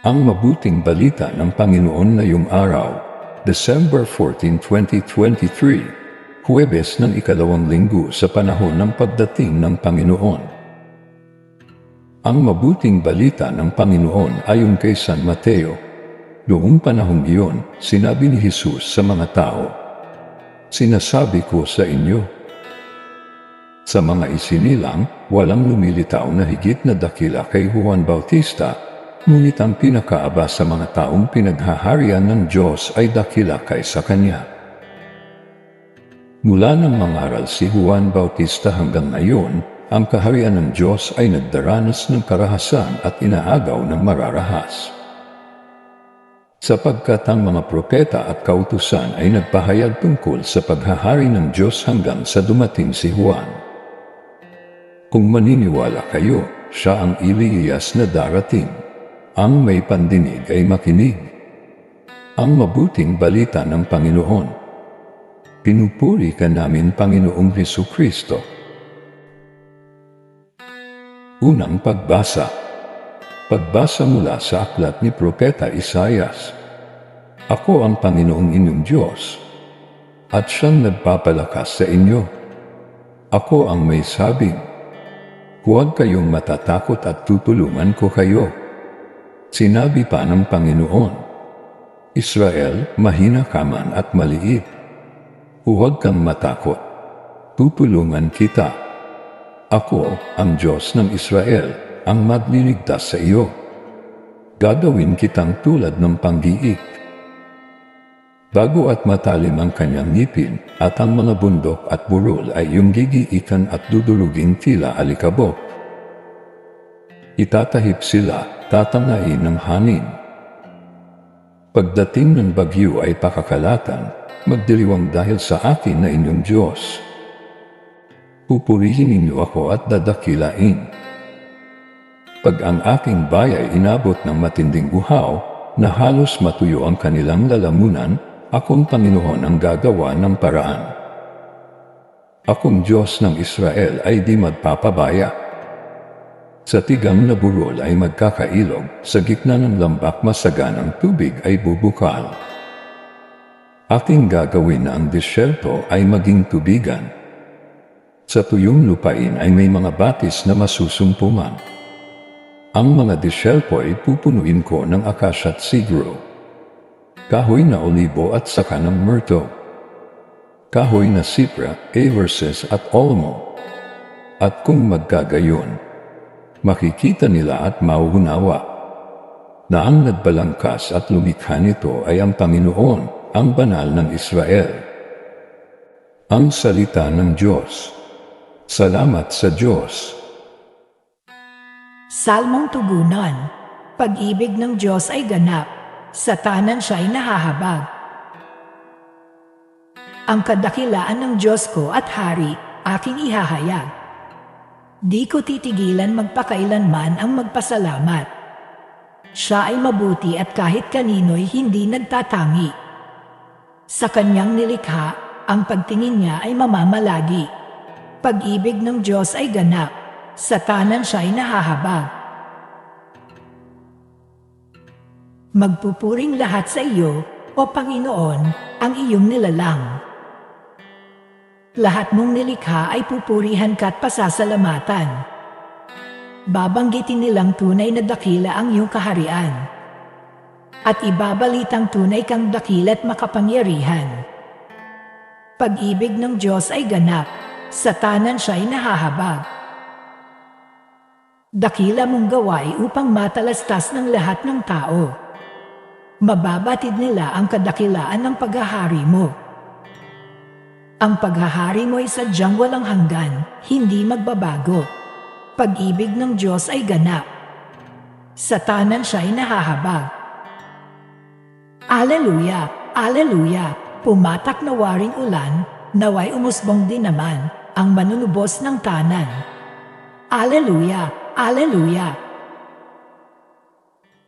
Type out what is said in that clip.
Ang mabuting balita ng Panginoon ngayong araw, December 14, 2023, Huwebes ng ikalawang linggo sa panahon ng pagdating ng Panginoon. Ang mabuting balita ng Panginoon ayon kay San Mateo. Noong panahong iyon, sinabi ni Jesus sa mga tao, Sinasabi ko sa inyo, sa mga isinilang, walang lumilitaw na higit na dakila kay Juan Bautista, ngunit ang pinakaaba sa mga taong pinaghaharian ng Diyos ay dakila kaysa Kanya. Mula nang mangaral si Juan Bautista hanggang ngayon, ang kaharian ng Diyos ay nagdaranas ng karahasan at inaagaw ng mararahas. Sapagkat ang mga propeta at kautusan ay nagpahayag tungkol sa paghahari ng Diyos hanggang sa dumating si Juan. Kung maniniwala kayo, siya ang Iliyas na darating. Ang may pandinig ay makinig. Ang mabuting balita ng Panginoon. Pinupuri ka namin, Panginoong Heso Kristo. Unang pagbasa. Pagbasa mula sa aklat ni Propeta Isayas. Ako ang Panginoong inyong Diyos, at siyang nagpapalakas sa inyo. Ako ang may sabing, Huwag kayong matatakot at tutulungan ko kayo. Sinabi pa ng Panginoon, Israel, mahina ka man at maliit. Huwag kang matakot. Tutulungan kita. Ako, ang Diyos ng Israel, ang magliligtas sa iyo. Gagawin kitang tulad ng panggiik. Bago at matalim ang kanyang ngipin at ang mga bundok at burol ay yung gigiikan at duduluging tila alikabok. Itatahip sila, tatangain ng hangin. Pagdating ng bagyo ay pakakalatan, magdiriwang dahil sa akin na inyong Diyos. Pupurihin ninyo ako at dadakilain. Pag ang aking bayay inabot ng matinding uhaw, na halos matuyo ang kanilang lalamunan, akong Panginoon ang gagawa ng paraan. Akong Diyos ng Israel ay di magpapabaya. Sa tigang na burol ay magkakailog, sa gitna ng lambak masaganang tubig ay bubukal. Aking gagawin na ang disyerto ay maging tubigan. Sa tuyong lupain ay may mga batis na masusumpuman. Ang mga disyerto ay pupunuin ko ng akasya at sigro. Kahoy na olibo at saka ng myrto. Kahoy na sipra, averses at olmo. At kung magkagayon, makikita nila at mauunawa na ang nagbalangkas at lumikha nito ay ang Panginoon, ang banal ng Israel. Ang salita ng Diyos. Salamat sa Diyos. Salmong tugunan. Pag-ibig ng Diyos ay ganap, sa tanan siya ay nahahabag. Ang kadakilaan ng Diyos ko at hari, aking ihahayag. Di ko titigilan magpakailanman ang magpasalamat. Siya ay mabuti at kahit kanino'y hindi nagtatangi. Sa kanyang nilikha, ang pagtingin niya ay mamamalagi. Pag-ibig ng Diyos ay ganap, sa tanan siya ay nahahabag. Magpupuring lahat sa iyo, O Panginoon, ang iyong nilalang. Lahat mong nilikha ay pupurihan ka at pasasalamatan. Babanggitin nilang tunay na dakila ang iyong kaharian. At ibabalitang tunay kang dakila at makapangyarihan. Pag-ibig ng Diyos ay ganap, sa tanan siya ay nahahabag. Dakila mong gawain upang matalastas ng lahat ng tao. Mababatid nila ang kadakilaan ng paghahari mo. Ang paghahari mo ay sadyang walang hanggan, hindi magbabago. Pag-ibig ng Diyos ay ganap. Sa tanan siya ay nahahabag. Aleluya! Aleluya! Pumatak na waring ulan, naway umusbong din naman ang manunubos ng tanan. Aleluya! Aleluya!